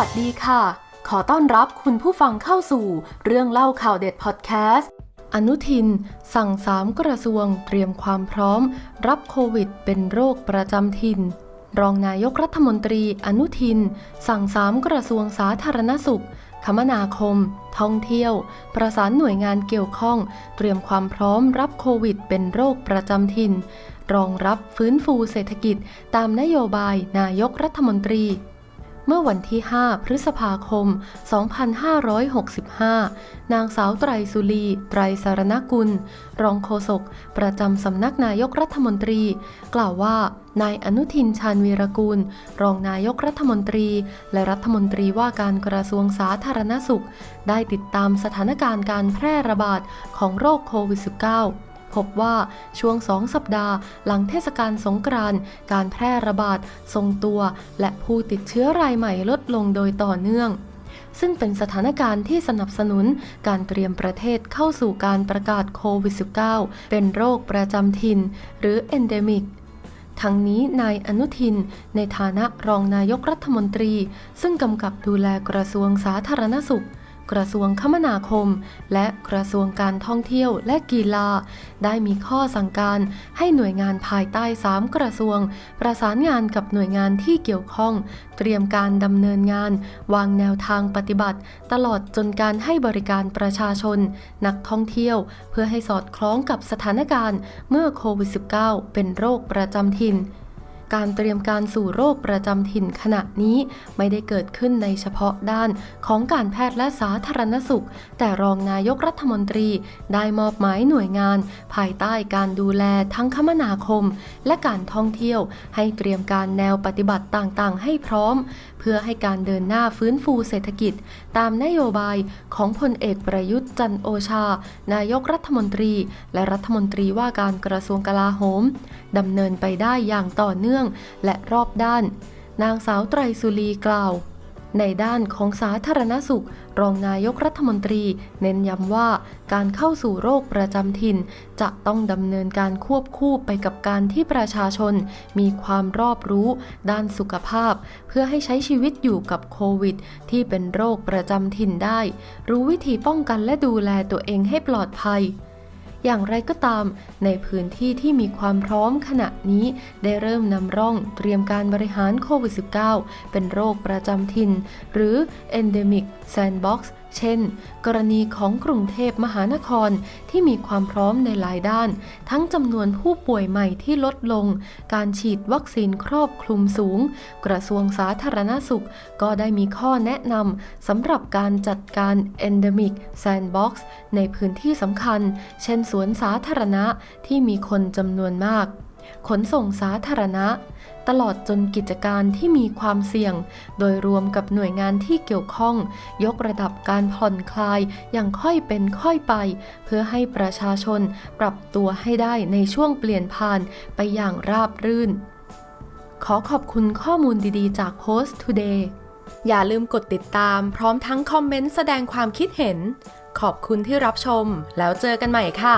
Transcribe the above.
วัสดีค่ะ ขอต้อนรับคุณผู้ฟังเข้าสู่เรื่องเล่าข่าวเด็ดพอดแคสต์ อนุทิน สั่งสามกระทรวงเตรียมความพร้อม รับโควิดเป็นโรคประจำถิ่น รองนายกรัฐมนตรีอนุทิน สั่งสามกระทรวงสาธารณสุข คมนาคม ท่องเที่ยว ประสานหน่วยงานเกี่ยวข้อง เตรียมความพร้อมรับโควิดเป็นโรคประจำถิ่น รองรับฟื้นฟูเศรษฐกิจ ตามนโยบายนายกรัฐมนตรี เมื่อวันที่ 5 พฤษภาคม 2565 นางสาวไตรสุรี ไตรสารณกุล รองโฆษก ประจำสำนักนายกรัฐมนตรี กล่าวว่านายอนุทินชาญวีรกูล รองนายกรัฐมนตรี และรัฐมนตรีว่าการกระทรวงสาธารณสุข ได้ติดตามสถานการณ์การแพร่ระบาดของโรคโควิด -19 พบว่าช่วงสองสัปดาห์หลังเทศกาลสงกรานต์การแพร่ระบาดทรงตัว และผู้ติดเชื้อรายใหม่ลดลงโดยต่อเนื่องซึ่งเป็นสถานการณ์ที่สนับสนุนการเตรียมประเทศเข้าสู่การประกาศโควิด -19 เป็นโรคประจำถิ่น หรือ endemic ทั้งนี้นายอนุทิน ในฐานะรองนายกรัฐมนตรี ซึ่งกำกับดูแลกระทรวงสาธารณสุข กระทรวงคมนาคม และกระทรวงการท่องเที่ยวและกีฬา ได้มีข้อสั่งการให้หน่วยงานภายใต้ 3 กระทรวง ประสานงานกับหน่วยงานที่เกี่ยวข้อง เตรียมการดำเนินงาน วางแนวทางปฏิบัติ ตลอดจนการให้บริการประชาชน นักท่องเที่ยว เพื่อให้สอดคล้องกับสถานการณ์ เมื่อโควิด -19 เป็นโรคประจำถิ่น การเตรียมการสู่โรคประจำถิ่นขณะนี้ไม่ได้เกิดขึ้นในเฉพาะด้านของการแพทย์และสาธารณสุข แต่รองนายกรัฐมนตรีได้มอบหมายหน่วยงาน ภายใต้การดูแลทั้งคมนาคม และการท่องเที่ยว ให้เตรียมการแนวปฏิบัติต่างๆ ให้พร้อม เพื่อให้การเดินหน้าฟื้นฟูเศรษฐกิจ ตามนโยบายของพลเอกประยุทธ์จันโอชา นายกรัฐมนตรี และรัฐมนตรีว่าการกระทรวงกลาโหมดำเนินไปได้อย่างต่อเนื่องนื่องและรอบด้าน นางสาวไตรสุรีกล่าว ในด้านของสาธารณสุข รองนายกรัฐมนตรี เน้นย้ำว่าการเข้าสู่โรคประจำถิ่น จะต้องดำเนินการควบคู่ไปกับการที่ประชาชน มีความรอบรู้ ด้านสุขภาพ เพื่อให้ใช้ชีวิตอยู่กับโควิด ที่เป็นโรคประจำถิ่นได้ รู้วิธีป้องกันและดูแลตัวเองให้ปลอดภัย อย่างไรก็ตาม ในพื้นที่ที่มีความพร้อมขณะนี้ได้เริ่มนำร่องเตรียมการบริหารโควิด -19 เป็นโรคประจำถิ่น หรือ endemic sandbox เช่น กรณีของกรุงเทพมหานครที่มีความพร้อมในหลายด้าน ทั้งจำนวนผู้ป่วยใหม่ที่ลดลง การฉีดวัคซีนครอบคลุมสูง กระทรวงสาธารณสุข ก็ได้มีข้อแนะนำสำหรับการจัดการ endemic sandbox ในพื้นที่สำคัญ เช่นสวนสาธารณะที่มีคนจำนวนมาก ขนส่งสาธารณะ ตลอดจนกิจการที่มีความเสี่ยง โดยรวมกับหน่วยงานที่เกี่ยวข้อง ยกระดับการผ่อนคลายอย่างค่อยเป็นค่อยไป เพื่อให้ประชาชนปรับตัวให้ได้ในช่วงเปลี่ยนผ่านไปอย่างราบรื่น ขอขอบคุณข้อมูลดีๆ จาก Post Today อย่าลืมกดติดตามพร้อมทั้งคอมเมนต์แสดงความคิดเห็น ขอบคุณที่รับชม แล้วเจอกันใหม่ค่ะ